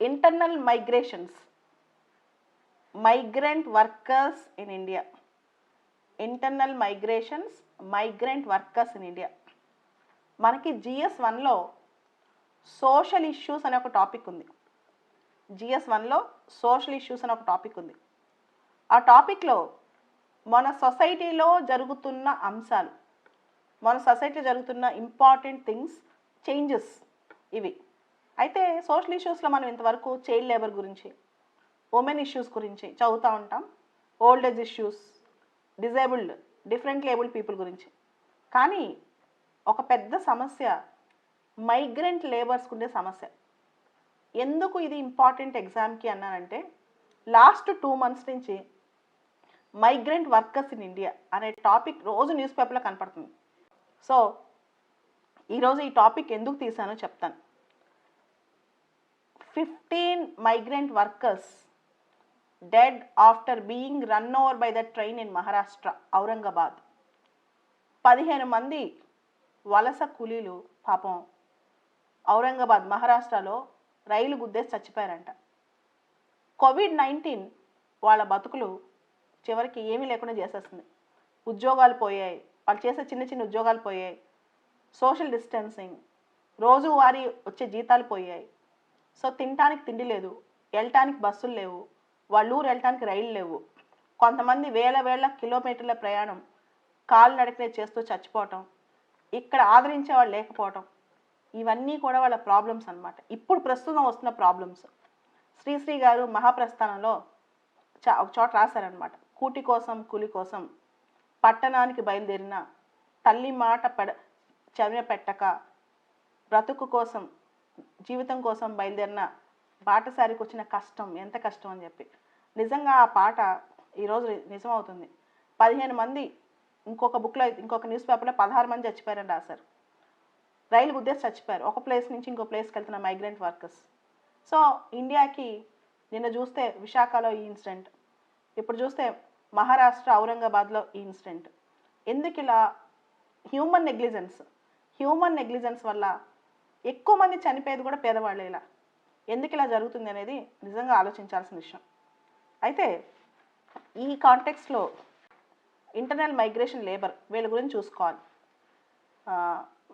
Internal migrations migrant workers in India internal migrations migrant workers in India మనకి GS వన్లో social issues అనే ఒక topic ఉంది. GS వన్లో సోషల్ ఇష్యూస్ అనే ఒక టాపిక్ ఉంది. ఆ టాపిక్లో మన సొసైటీలో జరుగుతున్న అంశాలు మన సొసైటీలో జరుగుతున్న ఇంపార్టెంట్ థింగ్స్ చేంజెస్ ఇవి. అయితే సోషల్ ఇష్యూస్లో మనం ఇంతవరకు చైల్డ్ లేబర్ గురించి ఉమెన్ ఇష్యూస్ గురించి చదువుతూ ఉంటాం. Old age issues disabled different labelled people గురించి. కానీ ఒక పెద్ద సమస్య మైగ్రెంట్ లేబర్స్కి ఉండే సమస్య. ఎందుకు ఇది ఇంపార్టెంట్ ఎగ్జామ్కి అన్నానంటే లాస్ట్ టూ మంత్స్ నుంచి మైగ్రెంట్ వర్కర్స్ ఇన్ ఇండియా అనే టాపిక్ రోజు న్యూస్ పేపర్లో కనపడుతుంది. సో ఈరోజు ఈ టాపిక్ ఎందుకు తీసానో చెప్తాను. Fifteen migrant workers dead after being run over by the train in Maharashtra Aurangabad పదిహేను మంది వలస కూలీలు పాపం ఔరంగాబాద్ మహారాష్ట్రలో రైలు గుద్దేసి చచ్చిపోయారంట. కోవిడ్ నైన్టీన్ వాళ్ళ బతుకులు చివరికి ఏమీ లేకుండా చేసేస్తుంది ఉద్యోగాలు పోయాయి. వాళ్ళు చేసే చిన్న చిన్న ఉద్యోగాలు పోయాయి. సోషల్ డిస్టెన్సింగ్ రోజువారీ వచ్చే జీతాలు పోయాయి. సో తినటానికి తిండి లేదు వెళ్ళటానికి బస్సులు లేవు వాళ్ళ ఊరు వెళ్ళటానికి రైళ్ళు లేవు. కొంతమంది వేల వేల కిలోమీటర్ల ప్రయాణం కాలు నడకనే చేస్తూ చచ్చిపోవటం ఇక్కడ ఆదరించే వాళ్ళు లేకపోవటం ఇవన్నీ కూడా వాళ్ళ ప్రాబ్లమ్స్ అనమాట ఇప్పుడు ప్రస్తుతం వస్తున్న ప్రాబ్లమ్స్ శ్రీశ్రీ గారు మహాప్రస్థానంలో చా ఒక చోట రాశారనమాట కూటి కోసం కూలి కోసం పట్టణానికి బయలుదేరిన తల్లి మాట పెడ చెవిన పెట్టక బ్రతుకు కోసం జీవితం కోసం బయలుదేరిన బాటసారికి వచ్చిన కష్టం ఎంత కష్టం అని చెప్పి. నిజంగా ఆ పాట ఈరోజు నిజమవుతుంది. పదిహేను మంది ఇంకొక బుక్లో ఇంకొక న్యూస్ పేపర్లో పదహారు మంది చచ్చిపోయారని రాశారు రైలు గుద్దేసి చచ్చిపోయారు. ఒక ప్లేస్ నుంచి ఇంకో ప్లేస్కి వెళ్తున్న మైగ్రెంట్ వర్కర్స్. సో ఇండియాకి నిన్న చూస్తే విశాఖలో ఈ ఇన్సిడెంట్. ఇప్పుడు చూస్తే మహారాష్ట్ర ఔరంగాబాద్లో ఈ ఇన్సిడెంట్. ఎందుకు ఇలా హ్యూమన్ నెగ్లిజెన్స్ హ్యూమన్ నెగ్లిజెన్స్ వల్ల ఎక్కువ మంది చనిపోయేది కూడా పేదవాళ్ళే ఇలా ఎందుకు ఇలా జరుగుతుంది అనేది నిజంగా ఆలోచించాల్సిన విషయం. అయితే ఈ కాంటెక్స్లో ఇంటర్నల్ మైగ్రేషన్ లేబర్ వీళ్ళ గురించి చూసుకోవాలి.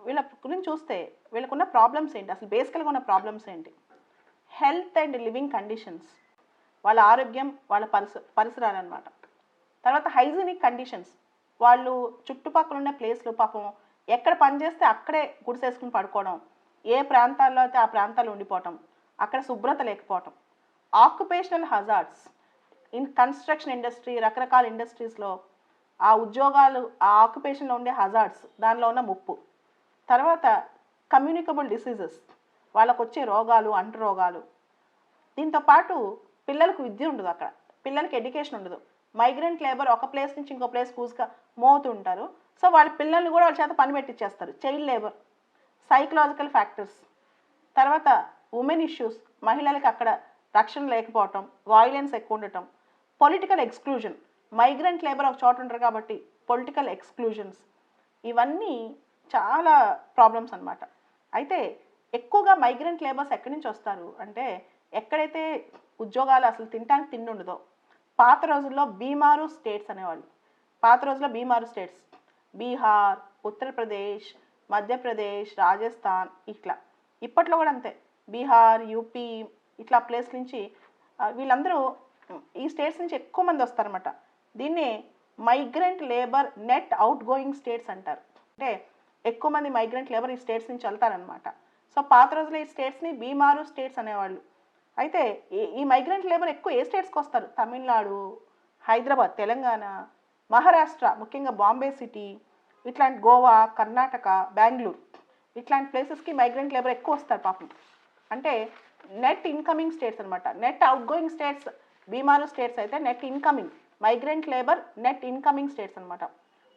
వీళ్ళ గురించి చూస్తే వీళ్ళకున్న ప్రాబ్లమ్స్ ఏంటి? అసలు బేసికల్గా ఉన్న ప్రాబ్లమ్స్ ఏంటి? Health and living conditions. వాళ్ళ ఆరోగ్యం వాళ్ళ పరిస పరిసరాలు అనమాట తర్వాత హైజీనిక్ కండిషన్స్. వాళ్ళు చుట్టుపక్కల ఉన్న ప్లేస్లు పాపం ఎక్కడ పని చేస్తే అక్కడే గుడిసేసుకుని పడుకోవడం ఏ ప్రాంతాల్లో అయితే ఆ ప్రాంతాలు ఉండిపోవటం అక్కడ శుభ్రత లేకపోవటం occupational hazards in construction industry రకరకాల ఇండస్ట్రీస్లో ఆ ఉద్యోగాలు ఆ ఆక్యుపేషన్లో ఉండే హజార్డ్స్ దానిలో ఉన్న ముప్పు. తర్వాత కమ్యూనికబుల్ డిసీజెస్ వాళ్ళకు వచ్చే రోగాలు అంటు రోగాలు దీంతో పాటు పిల్లలకు విద్య ఉండదు అక్కడ. పిల్లలకి ఎడ్యుకేషన్ ఉండదు. మైగ్రెంట్ లేబర్ ఒక ప్లేస్ నుంచి ఇంకో ప్లేస్ కూసుగా మోతూ ఉంటారు. సో వాళ్ళ పిల్లల్ని కూడా వాళ్ళ చేత పని పెట్టించేస్తారు చైల్డ్ లేబర్ సైకలాజికల్ ఫ్యాక్టర్స్ తర్వాత ఉమెన్ ఇష్యూస్ మహిళలకు అక్కడ రక్షణ లేకపోవటం వాయిలెన్స్ ఎక్కువ ఉండటం పొలిటికల్ ఎక్స్క్లూజన్ మైగ్రెంట్ లేబర్ ఒక చోట ఉంటారు కాబట్టి పొలిటికల్ ఎక్స్క్లూజన్స్ ఇవన్నీ చాలా ప్రాబ్లమ్స్ అన్నమాట. అయితే ఎక్కువగా మైగ్రెంట్ లేబర్స్ ఎక్కడి నుంచి వస్తారు? అంటే ఎక్కడైతే ఉద్యోగాలు అసలు తినడానికి తిండి ఉండదో పాత రోజుల్లో బీమారు స్టేట్స్ అనేవాళ్ళు. పాత రోజుల్లో బీమారు స్టేట్స్ బీహార్ ఉత్తరప్రదేశ్ మధ్యప్రదేశ్ రాజస్థాన్ ఇట్లా. ఇప్పట్లో కూడా అంతే. బీహార్ యూపీ ఇట్లా ప్లేస్ నుంచి వీళ్ళందరూ ఈ స్టేట్స్ నుంచి ఎక్కువ మంది వస్తారన్నమాట. దీన్ని migrant labour net outgoing states అంటారు. అంటే ఎక్కువ మంది మైగ్రెంట్ లేబర్ ఈ స్టేట్స్ నుంచి వెళ్తారనమాట సో పాత రోజుల్లో ఈ స్టేట్స్ని బీమారు స్టేట్స్ అనేవాళ్ళు. అయితే ఈ- ఈ మైగ్రెంట్ లేబర్ ఎక్కువ ఏ స్టేట్స్కి వస్తారు? తమిళనాడు హైదరాబాద్ తెలంగాణ మహారాష్ట్ర ముఖ్యంగా బాంబే సిటీ ఇట్లాంటి గోవా కర్ణాటక బెంగళూరు ఇట్లాంటి ప్లేసెస్కి మైగ్రెంట్ లేబర్ ఎక్కువ వస్తారు పాపం. అంటే నెట్ ఇన్కమింగ్ స్టేట్స్ అనమాట net outgoing states Bimaru states అయితే net incoming migrant labour net incoming states అనమాట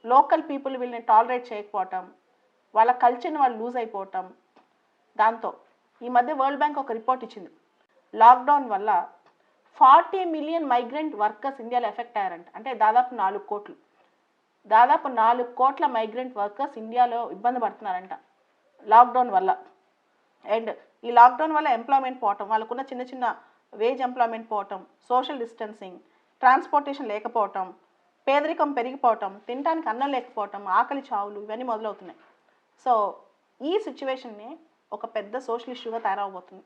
లోకల్ పీపుల్ వీళ్ళని టాలరేట్ చేయకపోవటం వాళ్ళ కల్చర్ని వాళ్ళు లూజ్ అయిపోవటం దాంతో. ఈ మధ్య వరల్డ్ బ్యాంక్ ఒక రిపోర్ట్ ఇచ్చింది. లాక్డౌన్ వల్ల ఫార్టీ మిలియన్ మైగ్రెంట్ వర్కర్స్ ఇండియాలో ఎఫెక్ట్ అయ్యారంట. అంటే దాదాపు నాలుగు కోట్లు. దాదాపు నాలుగు కోట్ల మైగ్రెంట్ వర్కర్స్ ఇండియాలో ఇబ్బంది పడుతున్నారంట లాక్డౌన్ వల్ల. అండ్ ఈ లాక్డౌన్ వల్ల ఎంప్లాయ్మెంట్ పోవటం వాళ్ళకున్న చిన్న చిన్న వేజ్ ఎంప్లాయ్మెంట్ పోవటం సోషల్ డిస్టెన్సింగ్ ట్రాన్స్పోర్టేషన్ లేకపోవటం పేదరికం పెరిగిపోవటం తినడానికి అన్నం లేకపోవటం ఆకలి చావులు ఇవన్నీ మొదలవుతున్నాయి. సో ఈ సిచ్యువేషన్ని ఒక పెద్ద సోషల్ ఇష్యూగా తయారవబోతుంది.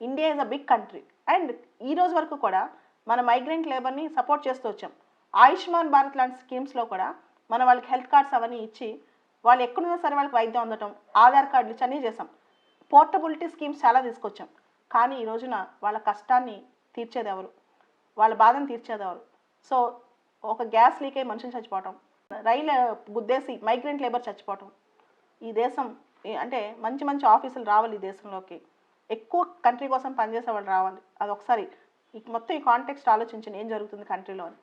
India is a big country and ఈ రోజు వరకు కూడా మన మైగ్రెంట్ లేబర్ని సపోర్ట్ చేస్తూ వచ్చాం. ఆయుష్మాన్ భారత్ లాంటి స్కీమ్స్లో కూడా మన వాళ్ళకి హెల్త్ కార్డ్స్ అవన్నీ ఇచ్చి వాళ్ళు ఎక్కడున్నా సరే వాళ్ళకి వైద్యం అందటం ఆధార్ కార్డులు ఇచ్చి అన్నీ చేసాం పోర్టబిలిటీ స్కీమ్స్ చాలా తీసుకొచ్చాం. కానీ ఈ రోజున వాళ్ళ కష్టాన్ని తీర్చేది ఎవరు వాళ్ళ బాధను తీర్చేది ఎవరు సో ఒక గ్యాస్ లీక్ అయ్యి మనుషులు చచ్చిపోవటం రైలు గుద్దేసి మైగ్రెంట్ లేబర్ చచ్చిపోవటం ఈ దేశం అంటే మంచి మంచి ఆఫీసులు రావాలి ఈ దేశంలోకి. ఎక్కువ కంట్రీ కోసం పనిచేసే వాళ్ళు రావాలి. అది ఒకసారి ఈ మొత్తం ఈ కాంటెక్స్ట్ ఆలోచించండి ఏం జరుగుతుంది కంట్రీలో అని.